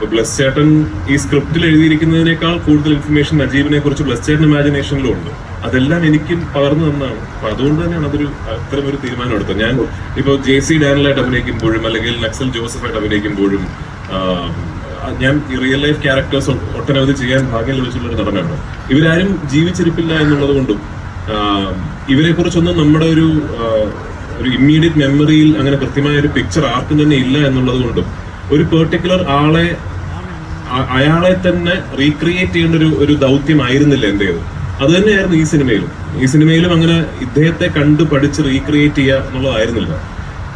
ഇപ്പൊ ബ്ലസ് ചേട്ടൻ ഈ സ്ക്രിപ്റ്റിൽ എഴുതിയിരിക്കുന്നതിനേക്കാൾ കൂടുതൽ ഇൻഫർമേഷൻ നജീബിനെ കുറിച്ച് ബ്ലസ് ചേട്ടൻ ഇമാജിനേഷനിലും ഉണ്ട്. അതെല്ലാം എനിക്കും പകർന്നു തന്നാണ് അപ്പൊ അതുകൊണ്ട് തന്നെയാണ് അതൊരു അത്തരം ഒരു തീരുമാനം എടുത്തത്. ഞാൻ ഇപ്പോൾ ജെ സി ഡാനിലായിട്ട് അഭിനയിക്കുമ്പോഴും അല്ലെങ്കിൽ നക്സൽ ജോസഫായിട്ട് അഭിനയിക്കുമ്പോഴും ഞാൻ റിയൽ ലൈഫ് ക്യാരക്ടേഴ്സ് ഒട്ടനവധി ചെയ്യാൻ ഭാഗ്യം ലഭിച്ചുള്ള ഒരു നടനാണ്. ഇവരാരും ജീവിച്ചിരിപ്പില്ല എന്നുള്ളത് കൊണ്ടും ഇവരെ കുറിച്ചൊന്നും നമ്മുടെ ഒരു ഒരു ഇമ്മീഡിയറ്റ് മെമ്മറിയിൽ അങ്ങനെ കൃത്യമായ ഒരു പിക്ചർ ആർക്കും തന്നെ ഇല്ല എന്നുള്ളത് കൊണ്ടും ഒരു പെർട്ടിക്കുലർ ആളെ അയാളെ തന്നെ റീക്രിയേറ്റ് ചെയ്യേണ്ട ഒരു ഒരു ദൗത്യമായിരുന്നില്ല എന്റേത് അത് തന്നെയായിരുന്നു ഈ സിനിമയിലും. ഈ സിനിമയിലും അങ്ങനെ ഇദ്ദേഹത്തെ കണ്ട് പഠിച്ച് റീക്രിയേറ്റ് ചെയ്യുക എന്നുള്ളതായിരുന്നില്ല.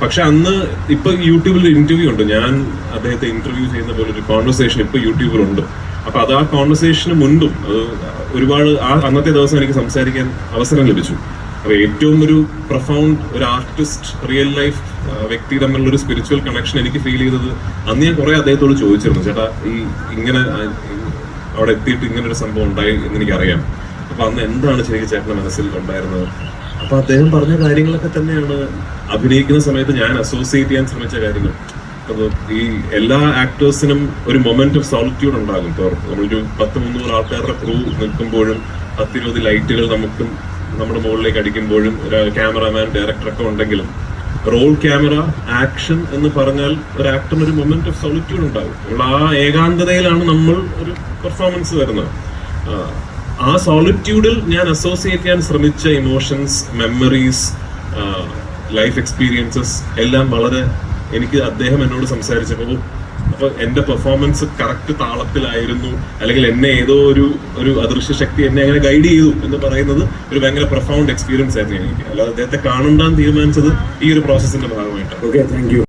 പക്ഷെ അന്ന് ഇപ്പൊ യൂട്യൂബിൽ ഇന്റർവ്യൂ ഉണ്ട്. ഞാൻ അദ്ദേഹത്തെ ഇന്റർവ്യൂ ചെയ്യുന്ന പോലെ ഒരു കോൺവെർസേഷൻ ഇപ്പൊ യൂട്യൂബിലുണ്ട്. അപ്പൊ അത് ആ കോൺവെർസേഷന് മുൻപും ഒരുപാട് ആ അന്നത്തെ ദിവസം എനിക്ക് സംസാരിക്കാൻ അവസരം ലഭിച്ചു. അപ്പൊ ഏറ്റവും ഒരു പ്രൊഫൗണ്ട് ഒരു ആർട്ടിസ്റ്റ് റിയൽ ലൈഫ് വ്യക്തി തമ്മിലുള്ള ഒരു സ്പിരിച്വൽ കണക്ഷൻ എനിക്ക് ഫീൽ ചെയ്തത് അന്ന് ഞാൻ കുറെ അദ്ദേഹത്തോട് ചോദിച്ചിരുന്നു ചേട്ടാ ഈ ഇങ്ങനെ അവിടെ എത്തിയിട്ട് ഇങ്ങനെ ഒരു സംഭവം ഉണ്ടായി എന്ന് എനിക്കറിയാം. അപ്പൊ അന്ന് എന്താണ് ശരിക്കും ചേട്ടന്റെ മനസ്സിൽ ഉണ്ടായിരുന്നത്? അപ്പൊ അദ്ദേഹം പറഞ്ഞ കാര്യങ്ങളൊക്കെ തന്നെയാണ് അഭിനയിക്കുന്ന സമയത്ത് ഞാൻ അസോസിയേറ്റ് ചെയ്യാൻ ശ്രമിച്ച കാര്യങ്ങൾ. അപ്പൊ ഈ എല്ലാ ആക്ടേഴ്സിനും ഒരു മൊമെന്റ് ഓഫ് സോളിറ്റ്യൂഡ് ഉണ്ടാകും. ഇപ്പോൾ നമ്മളൊരു പത്ത് മുന്നൂറ് ആൾക്കാരുടെ ക്രൂ നിൽക്കുമ്പോഴും പത്തിരുപത് ലൈറ്റുകൾ നമുക്കും നമ്മുടെ മുകളിലേക്ക് അടിക്കുമ്പോഴും ക്യാമറാമാൻ ഡയറക്ടറൊക്കെ ഉണ്ടെങ്കിലും റോൾ ക്യാമറ ആക്ഷൻ എന്ന് പറഞ്ഞാൽ ഒരു ആക്ടറിന് ഒരു മൊമെന്റ് ഓഫ് സോളിറ്റ്യൂഡ് ഉണ്ടാകും ആ ഏകാന്തതയിലാണ് നമ്മൾ ഒരു പെർഫോമൻസ് തരുന്നത് ആ സോളിറ്റ്യൂഡിൽ ഞാൻ അസോസിയേറ്റ് ചെയ്യാൻ ശ്രമിച്ച ഇമോഷൻസ് മെമ്മറീസ് ലൈഫ് എക്സ്പീരിയൻസസ് എല്ലാം വളരെ എനിക്ക് അദ്ദേഹം എന്നോട് സംസാരിച്ചപ്പോൾ അപ്പൊ എന്റെ പെർഫോമൻസ് കറക്റ്റ് താളത്തിലായിരുന്നു. അല്ലെങ്കിൽ എന്നെ ഏതോ ഒരു ഒരു അദൃശ്യ ശക്തി എന്നെ അങ്ങനെ ഗൈഡ് ചെയ്തു എന്ന് പറയുന്നത് ഒരു ഭയങ്കര പ്രൊഫൗണ്ട് എക്സ്പീരിയൻസ് ആയിരുന്നു എനിക്ക്. അല്ലാതെ അദ്ദേഹത്തെ കാണണ്ടാൻ തീരുമാനിച്ചത് ഈ ഒരു പ്രോസസ്സിന്റെ ഭാഗമായിട്ടാണ്. Okay thank